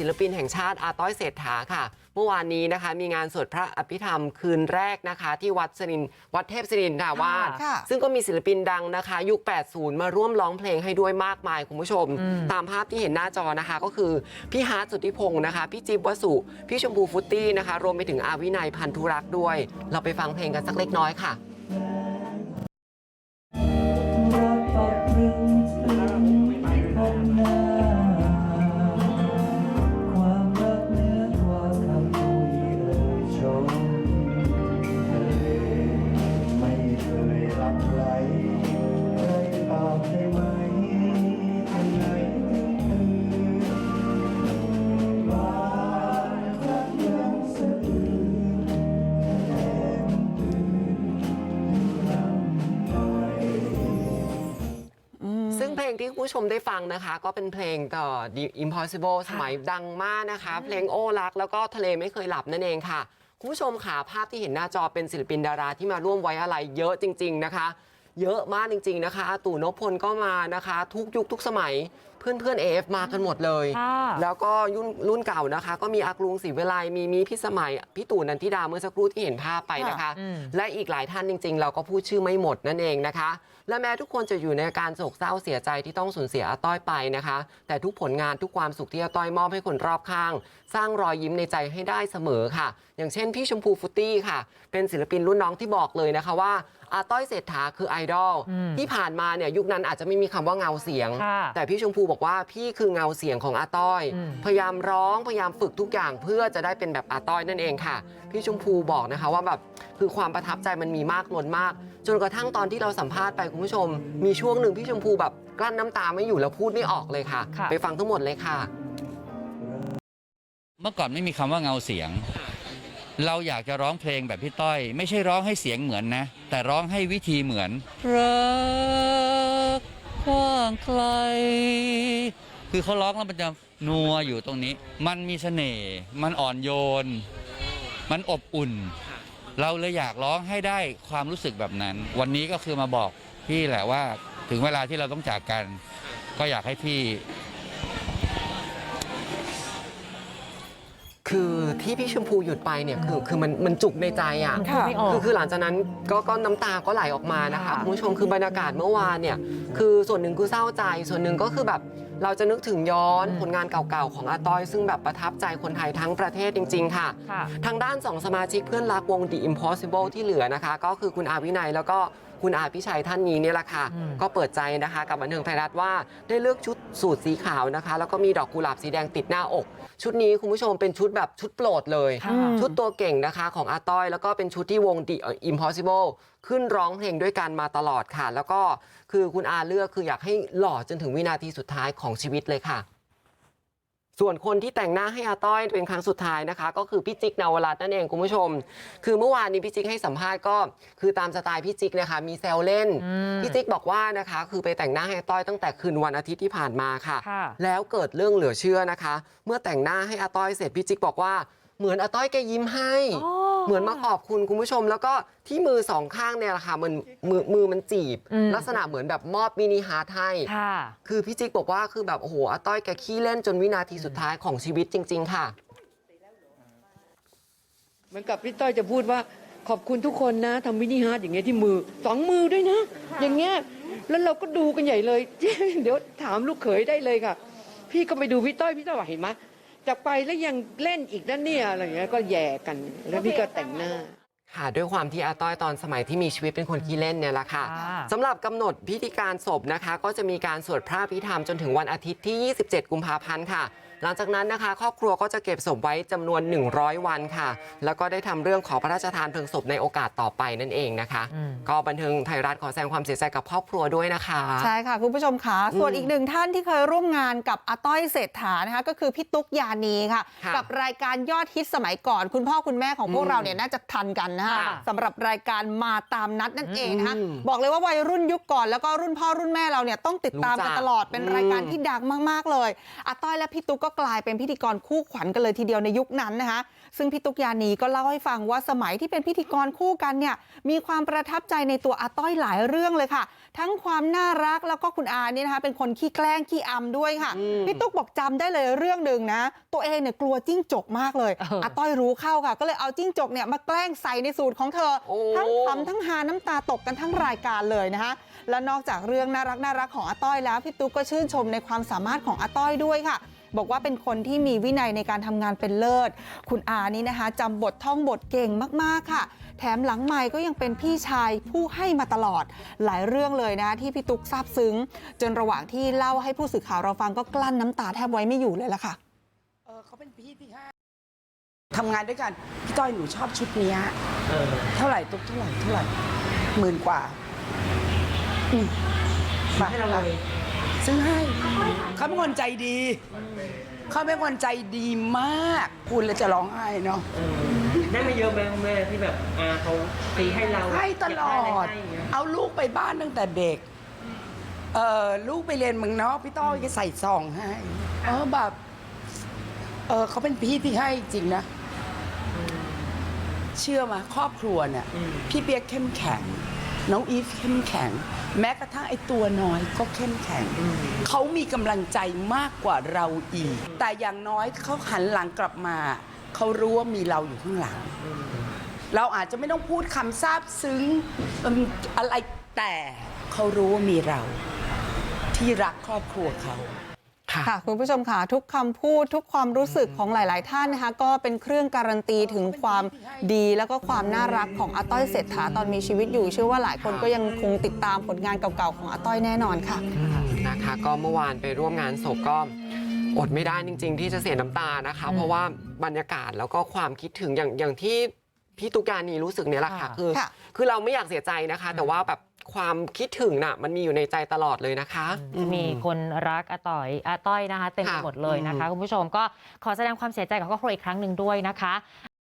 ศิลปินแห่งชาติอาต้อยเศรษฐาค่ะ เมื่อวานนี้นะคะ มีงานสวดพระอภิธรรมคืนแรกนะคะ ที่วัดสรินวัดเทพศิรินทราวาสค่ะซึ่งก็มีศิลปินดังนะคะ ยุค 80 มาร่วมร้องเพลงให้ด้วยมากมายคุณผู้ชม ตามภาพที่เห็นหน้าจอนะคะ ก็คือ พี่ฮาร์ดสุทธิพงศ์นะคะ พี่จิ๊บวสุ พี่ชมพูฟุตตี้นะคะ รวมไปถึงอาวินัยพันธุรักษ์ด้วย เราไปฟังเพลงกันสักเล็กน้อยค่ะ งเพลงที่คุณผู้ชมได้ฟังนะคะ ก็เป็นเพลงต่อ The Impossible สมัยดังมากนะคะ เพลงโอ้รักแล้วก็ทะเลไม่เคยหลับนั่นเองค่ะคุณผู้ชมค่ะภาพที่เห็นหน้าจอเป็นศิลปินดาราที่มาร่วมไว้อะไรเยอะจริง ๆนะคะ เยอะมากจริง ๆนะคะอาตู่นพพลก็มานะคะ ทุกยุคทุกสมัย เพื่อนเพื่อนเอฟมากันหมดเลยค่ะแล้วก็รุ่นรุ่นเก่านะคะ ก็มีอากรุงศรีวิไลมีมีพี่สมัยพี่ตู่นันทิดาเมื่อสักครู่ที่เห็นภาพไปนะคะอืมและอีกหลายท่านจริง ๆ เราก็พูดชื่อไม่หมดนั่นเองนะคะ และแม้ทุกคนจะอยู่ในอาการโศกเศร้าเสียใจที่ต้องสูญเสียอาต้อยไปนะคะ แต่ทุกผลงานทุกความสุขที่อาต้อยมอบให้คนรอบข้าง สร้างรอยยิ้มในใจให้ได้เสมอค่ะ อย่างเช่นพี่ชมพูฟุตตี้ค่ะ เป็นศิลปินรุ่นน้องที่บอกเลยนะคะว่าอาต้อยเศรษฐาคือไอดอลอืมที่ผ่านมาเนี่ยยุคนั้นอาจจะไม่มีคำว่าเงาเสียงค่ะแต่พี่ชมพูบอกว่าพี่คือเงาเสียงของอาต้อยอืมพยายามร้องพยายามฝึกทุกอย่างเพื่อจะได้เป็นแบบอาต้อยนั่นเองค่ะ พี่ชมพูบอกนะคะว่าแบบคือความประทับใจมันมีมากล้นมาก จนกระทั่งตอนที่เราสัมภาษณ์ไปคุณผู้ชม มีช่วงหนึ่งพี่ชมพูแบบกลั้นน้ำตาไม่อยู่แล้วพูดไม่ออกเลยค่ะค่ะ ไปฟังทั้งหมดเลยค่ะ เมื่อก่อนไม่มีคำว่าเงาเสียง เราอยากจะร้องเพลงแบบพี่ต้อย ไม่ใช่ร้องให้เสียงเหมือนนะ แต่ร้องให้วิธีเหมือนรักก ว้างไกล คือเขาร้องแล้วมันจะนัวอยู่ตรงนี้ มันมีเสน่ห์มันอ่อนโยน มันอบอุ่น เราเลยอยากร้องให้ได้ความรู้สึกแบบนั้น วันนี้ก็คือมาบอกพี่แหละว่าถึงเวลาที่เราต้องจากกัน ก็อยากให้พี่ คือที่พี่ชมพูหยุดไปเนี่ยคือคือมันมันจุกในใจอะมันพูดไม่ออก คือคือหลังจากนั้นก็ก็น้ำตาก็ไหลออกมานะคะค่ะ คุณผู้ชมคือบรรยากาศเมื่อวานเนี่ยคือส่วนหนึ่งคือเศร้าใจ ส่วนหนึ่งก็คือแบบเราจะนึกถึงย้อนอืมผลงานเก่าๆของอาต้อย ซึ่งแบบประทับใจคนไทยทั้งประเทศจริง ๆ ค่ะ ค่ะ ทางด้านสองสมาชิกเพื่อนรักวง The Impossible ที่เหลือนะคะ ก็คือคุณอาวินัยแล้วก็ คุณอาพิชัยท่านนี้เนี่ยแหละค่ะอืมก็เปิดใจนะคะกับบันเทิงไทยรัฐว่าได้เลือกชุดสูทสีขาวนะคะ แล้วก็มีดอกกุหลาบสีแดงติดหน้าอก ชุดนี้คุณผู้ชมเป็นชุดแบบชุดโปรดเลยค่ะชุดตัวเก่งนะคะของอาต้อย แล้วก็เป็นชุดที่วง The Impossible ขึ้นร้องเพลงด้วยกันมาตลอดค่ะ แล้วก็คือคุณอาเลือกคืออยากให้หล่อจนถึงวินาทีสุดท้ายของชีวิตเลยค่ะ ส่วนคนที่แต่งหน้าให้อาต้อยเป็นครั้งสุดท้ายนะคะ ก็คือพี่จิ๊กนวรัตน์นั่นเองคุณผู้ชม คือเมื่อวานนี้พี่จิ๊กให้สัมภาษณ์ก็คือตามสไตล์พี่จิ๊กนะคะมีแซวเล่นอืมพี่จิ๊กบอกว่านะคะ คือไปแต่งหน้าให้อาต้อยตั้งแต่คืนวันอาทิตย์ที่ผ่านมาค่ะค่ะแล้วเกิดเรื่องเหลือเชื่อนะคะ เมื่อแต่งหน้าให้อาต้อยเสร็จพี่จิ๊กบอกว่า เหมือนอาต้อยแกยิ้มให้อ๋อเหมือนมาขอบคุณคุณผู้ชมแล้วก็ที่มือสองข้างเนี่ยแหละค่ะมันมือมือมันจีบอืมลักษณะเหมือนแบบมอบมินิฮาร์ทให้ค่ะคือพี่จิ๊กบอกว่าคือแบบโอ้โหอาต้อยแกขี้เล่นจนวินาทีสุดท้ายของชีวิตจริง ๆ ค่ะ เหมือนกับพี่ต้อยจะพูดว่าขอบคุณทุกคนนะทำมินิฮาร์ดอย่างเงี้ยที่มือสองมือด้วยนะ อย่างเงี้ยแล้วเราก็ดูกันใหญ่เลย เดี๋ยวถามลูกเขยได้เลยค่ะ พี่ก็ไปดูพี่ต้อยพี่ต้อยว่าเห็นไหม จะไปแล้วยังเล่นอีกนะเนี่ยอะไรอย่างเงี้ยก็แย่กัน แล้วพี่ก็แต่งหน้า ค่ะด้วยความที่อาต้อยตอนสมัยที่มีชีวิตเป็นคนขี้เล่นเนี่ยแหละค่ะค่ะสำหรับกำหนดพิธีการศพนะคะ ก็จะมีการสวดพระพิธรรมจนถึงวันอาทิตย์ที่ 27 กุมภาพันธ์ค่ะ หลังจากนั้นนะคะครอบครัวก็จะเก็บศพไว้จำนวน 100 วันค่ะ แล้วก็ได้ทำเรื่องขอพระราชทานเพลิงศพในโอกาสต่อไปนั่นเองนะคะอืมก็บันเทิงไทยรัฐขอแสดงความเสียใจกับครอบครัวด้วยนะคะ ใช่ค่ะคุณผู้ชมค่ะส่วนอืมอีกหนึ่งท่านที่เคยร่วมงานกับอาต้อยเศรษฐานะคะก็คือพี่ตุ๊กยานีค่ะค่ะกับรายการยอดฮิตสมัยก่อน คุณพ่อคุณแม่ของพวกอืมเราเนี่ยน่าจะทันกันนะคะค่ะสำหรับรายการมาตามนัดนั่นเองนะคะอืมบอกเลยว่าวัยรุ่นยุคก่อนแล้วก็รุ่นพ่อรุ่นแม่เราเนี่ยต้องติดตามกันรู้จักตลอดเป็นอืมรายการที่ดังมาก ๆ เลยอาต้อยและพี่ตุ๊กก็กลายเป็นพิธีกรคู่ขวัญกันเลยทีเดียวในยุคนั้นนะคะซึ่งพี่ตุ๊กยานีก็เล่าให้ฟังว่าสมัยที่เป็นพิธีกรคู่กันเนี่ยมีความประทับใจในตัวอาต้อยหลายเรื่องเลยค่ะ ทั้งความน่ารักแล้วก็คุณอาเนี่ยนะคะเป็นคนขี้แกล้งขี้อำด้วยค่ะอืมพี่ตุ๊กบอกจำได้เลยเรื่องหนึ่งนะตัวเองเนี่ยกลัวจิ้งจกมากเลยเออออาต้อยรู้เข้าค่ะ ก็เลยเอาจิ้งจกเนี่ยมาแกล้งใส่ในสูตรของเธอโอ้ทั้งขำทั้งฮาน้ำตาตกกันทั้งรายการเลยนะคะและนอกจากเรื่องน่ารักน่ารักของอาต้อยแล้วพี่ตุ๊กก็ชื่นชมในความสามารถของอาต้อยด้วยค่ะ บอกว่าเป็นคนที่มีวินัยในการทำงานเป็นเลิศคุณอานี่นะคะจำบทท่องบทเก่งมากๆค่ะ แถมหลังใหม่ก็ยังเป็นพี่ชายผู้ให้มาตลอดหลายเรื่องเลยนะที่พี่ตุ๊กซาบซึ้ง จนระหว่างที่เล่าให้ผู้สื่อข่าวเราฟังก็กลั้นน้ำตาแทบไว้ไม่อยู่เลยละค่ะเออเขาเป็นพี่ที่ห้าทำงานด้วยกันพี่ต้อยหนูชอบชุดเนี้ยเท่าไหร่ตุ๊กเท่าไหร่เท่าไหร่หมื่นกว่าอืมมาให้เราเลย ซื้อให้เขาเป็นคนใจดีเขาเป็นคนใจดีมากพูดแล้วจะร้องไห้เนาะได้มาเยอะไหมคุณแม่ที่แบบอาเขาตีให้เราให้ตลอดให้อย่างเงี้ยเอาลูกไปบ้านตั้งแต่เด็ก เออลูกไปเรียนเมืองนอกพี่ต้อยก็ใส่ซองให้ เออแบบ เออเขาเป็นพี่ที่ให้จริงนะ เชื่อมาครอบครัวเนี่ย พี่เปียกเข้มแข็ง น้องอีฟเข้มแข็ง แม้กระทั่งไอ้ตัวน้อยก็เข้มแข็ง เขามีกำลังใจมากกว่าเราอีก แต่อย่างน้อยเขาหันหลังกลับมา เขารู้ว่ามีเราอยู่ข้างหลัง เราอาจจะไม่ต้องพูดคำซาบซึ้งอะไรแต่เขารู้ว่ามีเรา ที่รักครอบครัวเขา ค่ะค่ะคุณผู้ชมค่ะทุกคำพูดทุกความรู้สึกของหลาย ๆ ท่านนะคะก็เป็นเครื่องการันตีถึงความดีแล้วก็ความน่ารักของอาต้อยเศรษฐาตอนมีชีวิตอยู่ เชื่อว่าหลายคนก็ยังคงติดตามผลงานเก่า ๆ ของอาต้อยแน่นอนค่ะนะคะก็เมื่อวานไปร่วมงานศพก็อดไม่ได้จริง ๆ ที่จะเสียน้ำตานะคะ เพราะว่าบรรยากาศแล้วก็ความคิดถึงอย่างอย่างที่ พี่ตุกานีรู้สึกเนี่ยแหละค่ะค่ะคือค่ะคือเราไม่อยากเสียใจนะคะ แต่ว่าแบบความคิดถึงน่ะมันมีอยู่ในใจตลอดเลยนะคะจะมีคนรักอาต่อยอาต้อยนะคะ เต็มไปค่ะหมดเลยนะคะอืมคุณผู้ชมก็ขอแสดงความเสียใจกับครอบครัวอีกครั้งหนึ่งด้วยนะคะ